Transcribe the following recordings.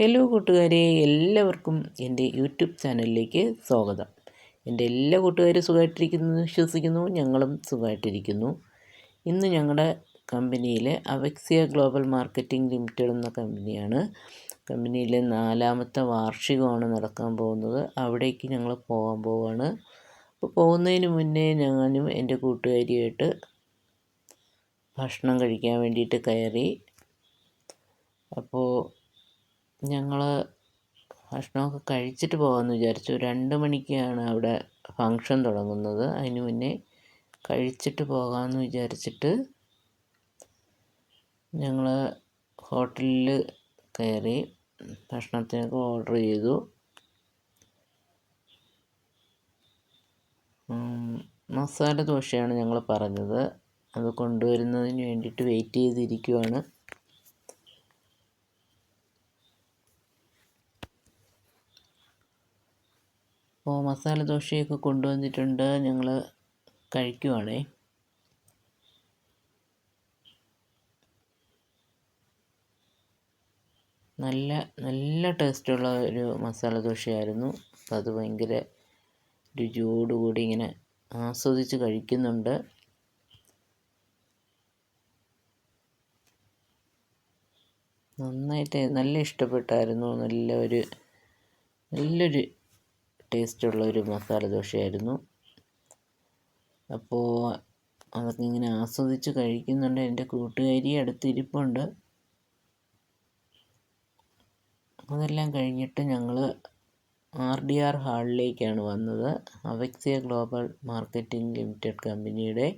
Hello കൂട്ടുകാരെ എല്ലാവർക്കും എന്റെ യൂട്യൂബ് ചാനലിലേക്ക് സ്വാഗതം. എന്റെ എല്ലാ കൂട്ടുകാരും സുഖമായിട്ടിരിക്കുന്നു വിശ്വസിക്കുന്നു ഞങ്ങളും സുഖമായിട്ടിരിക്കുന്നു. ഇന്ന് ഞങ്ങളുടെ കമ്പനിയിലെ അവക്സിയ ഗ്ലോബൽ മാർക്കറ്റിംഗ് ലിമിറ്റഡ് എന്ന കമ്പനിയാണ്. കമ്പനിയിലെ നാലാമത്തെ വാർഷികമാണ് നടക്കാൻ പോകുന്നത്. അവിടേക്ക് ഞങ്ങൾ പോകാൻ പോവുകയാണ് അപ്പോൾ പോകുന്നതിന് മുന്നേ ഞാനും എന്റെ കൂട്ടുകാരിയായിട്ട് ഭക്ഷണം കഴിക്കാൻ വേണ്ടിയിട്ട് കയറി. അപ്പോൾ ഞങ്ങൾ ഭക്ഷണമൊക്കെ കഴിച്ചിട്ട് പോകാമെന്ന് വിചാരിച്ചു. രണ്ട് മണിക്കാണ് അവിടെ ഫങ്ഷൻ തുടങ്ങുന്നത്. അതിന് മുന്നേ കഴിച്ചിട്ട് പോകാമെന്ന് വിചാരിച്ചിട്ട് ഞങ്ങൾ ഹോട്ടലിൽ കയറി ഭക്ഷണത്തിനൊക്കെ ഓർഡർ ചെയ്തു. മസാല ദോശയാണ് ഞങ്ങൾ പറഞ്ഞത്. അത് കൊണ്ടുവരുന്നതിന് വേണ്ടിയിട്ട് വെയിറ്റ് ചെയ്തിരിക്കുവാണ്. അപ്പോൾ മസാല ദോശയൊക്കെ കൊണ്ടുവന്നിട്ടുണ്ട്. ഞങ്ങൾ കഴിക്കുവാണ്. നല്ല നല്ല ടേസ്റ്റുള്ള ഒരു മസാല ദോശയായിരുന്നു. അപ്പം അത് ഭയങ്കര രുചിയോടുകൂടി ഇങ്ങനെ ആസ്വദിച്ച് കഴിക്കുന്നുണ്ട്. നന്നായിട്ട് നല്ല ഇഷ്ടപ്പെട്ടായിരുന്നു. നല്ല ഒരു നല്ലൊരു ടേസ്റ്റുള്ള ഒരു മസാല ദോശയായിരുന്നു. അപ്പോൾ അതൊക്കെ ഇങ്ങനെ ആസ്വദിച്ച് കഴിക്കുന്നുണ്ട്. എന്റെ കൂട്ടുകാരി അടുത്തിരിപ്പുണ്ട്. അതെല്ലാം കഴിഞ്ഞിട്ട് ഞങ്ങൾ ആർ ഡി ആർ ഹാളിലേക്കാണ് വന്നത്. അവക്സിയ ഗ്ലോബൽ മാർക്കറ്റിംഗ് ലിമിറ്റഡ് കമ്പനിയുടെ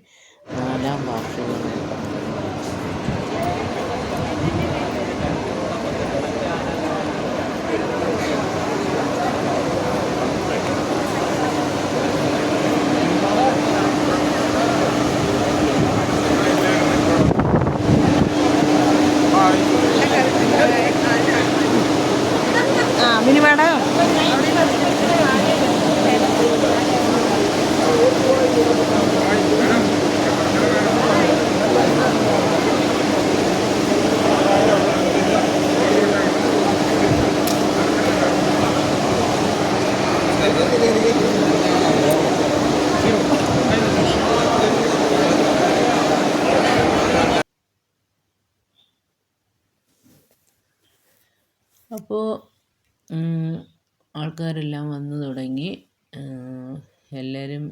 നാലാം വാർഷികം അപ്പോൾ ആൾക്കാരെല്ലാം വന്നു തുടങ്ങി. എല്ലാവരും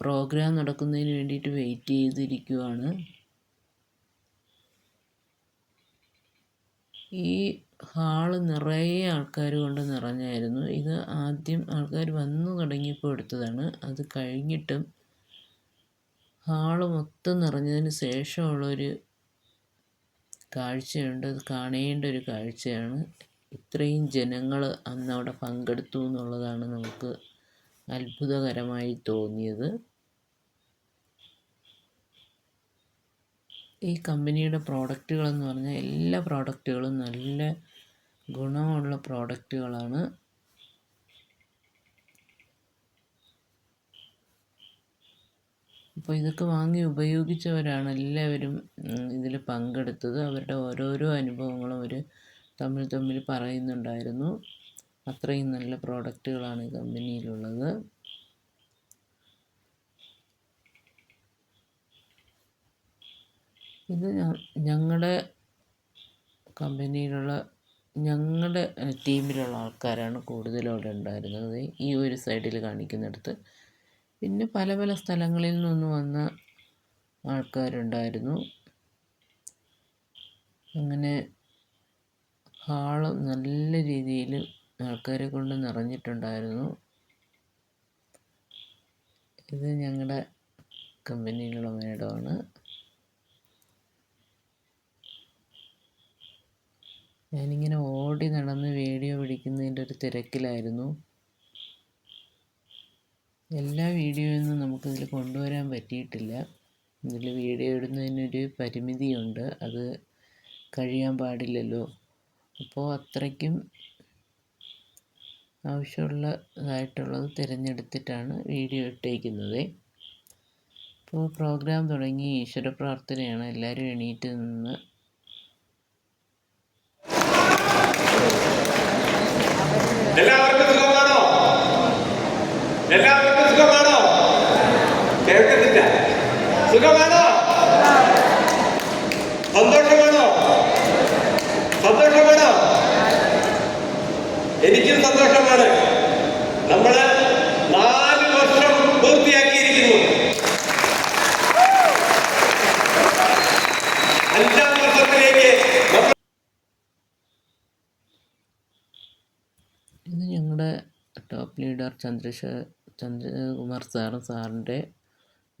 പ്രോഗ്രാം നടക്കുന്നതിന് വേണ്ടിയിട്ട് വെയിറ്റ് ചെയ്തിരിക്കുവാണ്. ഈ ഹാൾ നിറയെ ആൾക്കാർ കൊണ്ട് നിറഞ്ഞായിരുന്നു. ഇത് ആദ്യം ആൾക്കാർ വന്നു തുടങ്ങിയപ്പോൾ എടുത്തതാണ്. അത് കഴിഞ്ഞിട്ടും ഹാൾ മൊത്തം നിറഞ്ഞതിന് ശേഷമുള്ളൊരു കാഴ്ചയുണ്ട്. അത് കാണേണ്ട ഒരു കാഴ്ചയാണ്. ഇത്രയും ജനങ്ങൾ അന്ന് അവിടെ പങ്കെടുത്തു എന്നുള്ളതാണ് നമുക്ക് അത്ഭുതകരമായി തോന്നിയത്. ഈ കമ്പനിയുടെ പ്രോഡക്റ്റുകളെന്ന് പറഞ്ഞാൽ എല്ലാ പ്രോഡക്റ്റുകളും നല്ല ഗുണമുള്ള പ്രോഡക്റ്റുകളാണ്. അപ്പോൾ ഇതൊക്കെ വാങ്ങി ഉപയോഗിച്ചവരാണ് എല്ലാവരും ഇതിൽ പങ്കെടുത്തത്. അവരുടെ ഓരോരോ അനുഭവങ്ങളും അവർ തമ്മിൽ തമ്മിൽ പറയുന്നുണ്ടായിരുന്നു. അത്രയും നല്ല പ്രോഡക്റ്റുകളാണ് ഈ കമ്പനിയിലുള്ളത്. ഇത് ഞങ്ങളുടെ കമ്പനിയിലുള്ള ഞങ്ങളുടെ ടീമിലുള്ള ആൾക്കാരാണ് കൂടുതലും അവിടെ ഉണ്ടായിരുന്നത്. ഈ ഒരു സൈഡിൽ കാണിക്കുന്നിടത്ത് പിന്നെ പല പല സ്ഥലങ്ങളിൽ നിന്ന് വന്ന ആൾക്കാരുണ്ടായിരുന്നു. അങ്ങനെ ഹാൾ നല്ല രീതിയിൽ ആൾക്കാരെ കൊണ്ട് നിറഞ്ഞിട്ടുണ്ടായിരുന്നു. ഇത് ഞങ്ങളുടെ കമ്പനിയിലുള്ള മേഡമാണ്. ഞാനിങ്ങനെ ഓടി നടന്ന് വീഡിയോ പിടിക്കുന്നതിന്റെ ഒരു തിരക്കിലായിരുന്നു. എല്ലാ വീഡിയോയൊന്നും നമുക്കിതിൽ കൊണ്ടുവരാൻ പറ്റിയിട്ടില്ല. ഇതിൽ വീഡിയോ ഇടുന്നതിനൊരു പരിമിതിയുണ്ട്. അത് കഴിയാൻ പാടില്ലല്ലോ. അപ്പോൾ അത്രയ്ക്കും ആവശ്യമുള്ളതായിട്ടുള്ളത് തിരഞ്ഞെടുത്തിട്ടാണ് വീഡിയോ ഇട്ടേക്കുന്നത്. ഇപ്പോൾ പ്രോഗ്രാം തുടങ്ങി. ഈശ്വര പ്രാർത്ഥനയാണ്. എല്ലാവരും എണീറ്റ് നിന്ന് സന്തോഷമാണ് നമ്മൾ നാല് വർഷം പൂർത്തിയാക്കിയിരിക്കുന്നു. അഞ്ചാം വർഷത്തിലേക്ക് ഇത് ഞങ്ങളുടെ ടോപ്പ് ലീഡർ ചന്ദ്രശേഖർ ചന്ദ്രകുമാർ സാറും സാറിന്റെ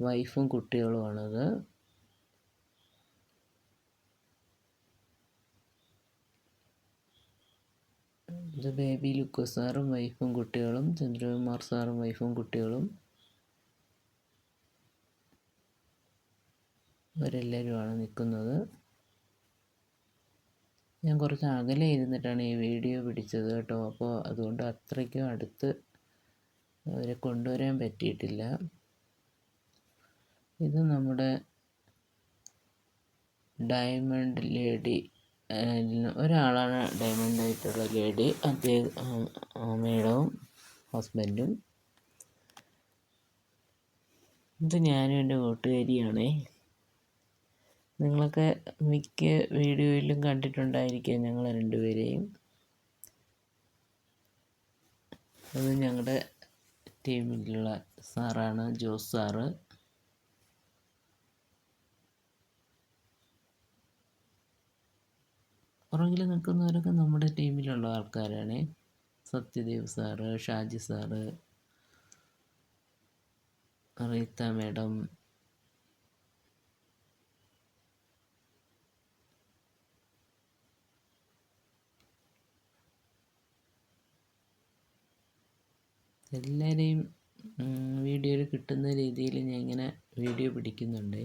വൈഫും കുട്ടികളുമാണത്. ഇത് ബേബി ലുക്കോ സാറും വൈഫും കുട്ടികളും ചന്ദ്രകുമാർ സാറും വൈഫും കുട്ടികളും. ഇവരെല്ലാവരുമാണ് നിൽക്കുന്നത് ഞാൻ കുറച്ച് അകലെ ഇരുന്നിട്ടാണ് ഈ വീഡിയോ പിടിച്ചത് കേട്ടോ. അപ്പോൾ അതുകൊണ്ട് അത്രയ്ക്കും അടുത്ത് അവരെ കൊണ്ടുവരാൻ പറ്റിയിട്ടില്ല. ഇത് നമ്മുടെ ഡയമണ്ട് ലേഡി. ഒരാളാണ് ഡയമണ്ട് ആയിട്ടുള്ള ലേഡി അദ്ദേഹം മേഡവും ഹസ്ബൻഡും ഇത് ഞാനും എന്റെ കൂട്ടുകാരിയാണേ. നിങ്ങളൊക്കെ മിക്ക വീഡിയോയിലും കണ്ടിട്ടുണ്ടായിരിക്കാം ഞങ്ങൾ രണ്ടുപേരെയും. അത് ഞങ്ങളുടെ ടീമിലുള്ള സാറാണ് ജോസ് സാറ്. പുറകിൽ നിൽക്കുന്നവരൊക്കെ നമ്മുടെ ടീമിലുള്ള ആൾക്കാരാണ്. Satyadev sir Shaji sir Reetha madam എല്ലാവരെയും വീഡിയോയിൽ കിട്ടുന്ന രീതിയിൽ ഞാൻ ഇങ്ങനെ വീഡിയോ പിടിക്കുന്നുണ്ട്.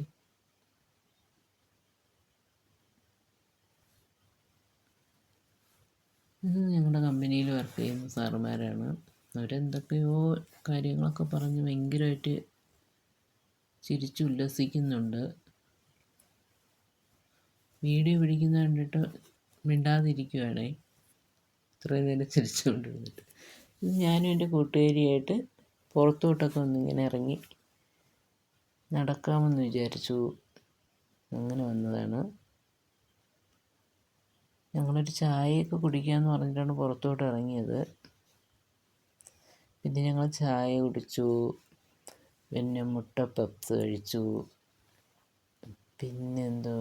ഇത് ഞങ്ങളുടെ കമ്പനിയിൽ വർക്ക് ചെയ്യുന്ന സാറുമാരാണ് അവരെന്തൊക്കെയോ കാര്യങ്ങളൊക്കെ പറഞ്ഞ് ഭയങ്കരമായിട്ട് ചിരിച്ചു ഉല്ലസിക്കുന്നുണ്ട്. വീഡിയോ പിടിക്കുന്ന കണ്ടിട്ട് മിണ്ടാതിരിക്കുവാണേ. ഇത്രയും നേരം ചിരിച്ചുകൊണ്ടിരുന്നിട്ട് ഇത് ഞാനും എന്റെ കൂട്ടുകാരിയായിട്ട് പുറത്തോട്ടൊക്കെ ഒന്നിങ്ങനെ ഇറങ്ങി നടക്കാമെന്ന് വിചാരിച്ചു. അങ്ങനെ വന്നതാണ്. ഞങ്ങളൊരു ചായയൊക്കെ കുടിക്കാമെന്ന് പറഞ്ഞിട്ടാണ് പുറത്തോട്ട് ഇറങ്ങിയത്. പിന്നെ ഞങ്ങൾ ചായ കുടിച്ചു. പിന്നെ മുട്ട പപ്സ് കഴിച്ചു. പിന്നെന്തോ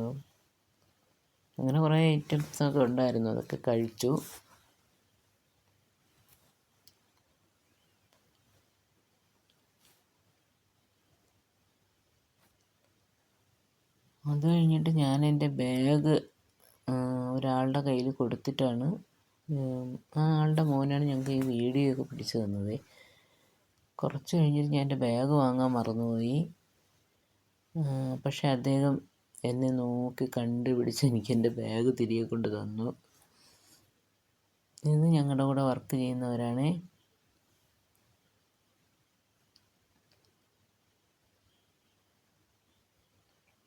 അങ്ങനെ കുറേ ഐറ്റംസൊക്കെ ഉണ്ടായിരുന്നു. അതൊക്കെ കഴിച്ചു. അത് കഴിഞ്ഞിട്ട് ഞാൻ എന്റെ ബാഗ് ഒരാളുടെ കയ്യിൽ കൊടുത്തിട്ടാണ് ആ ആളുടെ മോനാണ് ഞങ്ങൾക്ക് ഈ വീഡിയോ ഒക്കെ പിടിച്ചു തന്നത്. കുറച്ച് കഴിഞ്ഞിട്ട് ഞാൻ എന്റെ ബാഗ് വാങ്ങാൻ മറന്നുപോയി. പക്ഷേ അദ്ദേഹം എന്നെ നോക്കി കണ്ടുപിടിച്ച് എനിക്ക് എന്റെ ബാഗ് തിരികെ കൊണ്ട് തന്നു ഇന്ന് ഞങ്ങളുടെ കൂടെ വർക്ക് ചെയ്യുന്നവരാണേ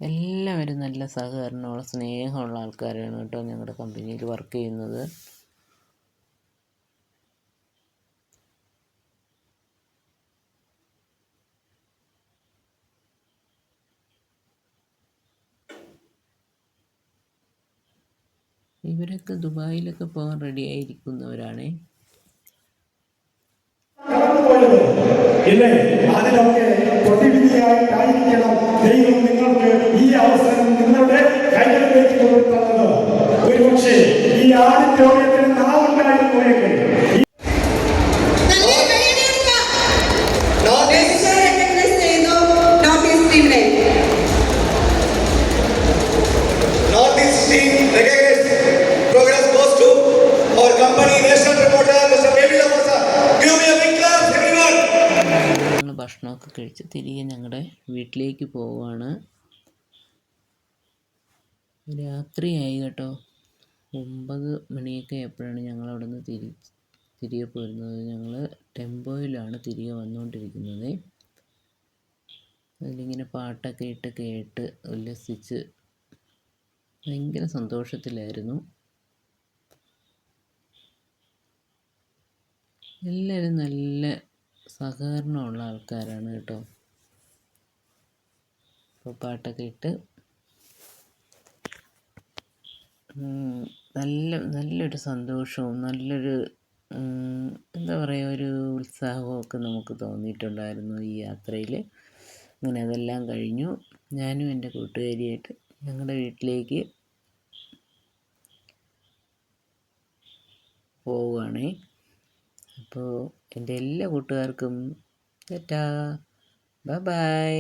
എല്ലാവരും നല്ല സഹകരണമുള്ള സ്നേഹമുള്ള ആൾക്കാരാണ് കേട്ടോ ഞങ്ങളുടെ കമ്പനിയിൽ വർക്ക് ചെയ്യുന്നത്. ഇവരൊക്കെ ദുബായിലൊക്കെ പോകാൻ റെഡി ആയിരിക്കുന്നവരാണേ. അതിനൊക്കെ പ്രതിവിധിയായിട്ടായിരിക്കണം വീട്ടിലേക്ക് പോവുകയാണ് രാത്രിയായി കേട്ടോ. ഒമ്പത് മണിയൊക്കെ എപ്പോഴാണ് ഞങ്ങൾ അവിടെ നിന്ന് തിരി തിരികെ പോരുന്നത്. ഞങ്ങൾ ടെമ്പോയിലാണ് തിരികെ വന്നുകൊണ്ടിരിക്കുന്നത്. അതിലിങ്ങനെ പാട്ടൊക്കെ ഇട്ട് കേട്ട് ഉല്ലസിച്ച് ഭയങ്കര സന്തോഷത്തിലായിരുന്നു. എല്ലാവരും നല്ല സഹകരണമുള്ള ആൾക്കാരാണ് കേട്ടോ. അപ്പോൾ പാട്ടൊക്കെ ഇട്ട് നല്ല നല്ലൊരു സന്തോഷവും നല്ലൊരു എന്താ പറയുക ഒരു ഉത്സാഹവും ഒക്കെ നമുക്ക് തോന്നിയിട്ടുണ്ടായിരുന്നു ഈ യാത്രയിൽ അങ്ങനെ അതെല്ലാം കഴിഞ്ഞു. ഞാനും എന്റെ കൂട്ടുകാരിയായിട്ട് ഞങ്ങളുടെ വീട്ടിലേക്ക് പോവുകയാണേ. അപ്പോൾ എന്റെ എല്ലാ കൂട്ടുകാർക്കും ടാറ്റാ. Bye bye.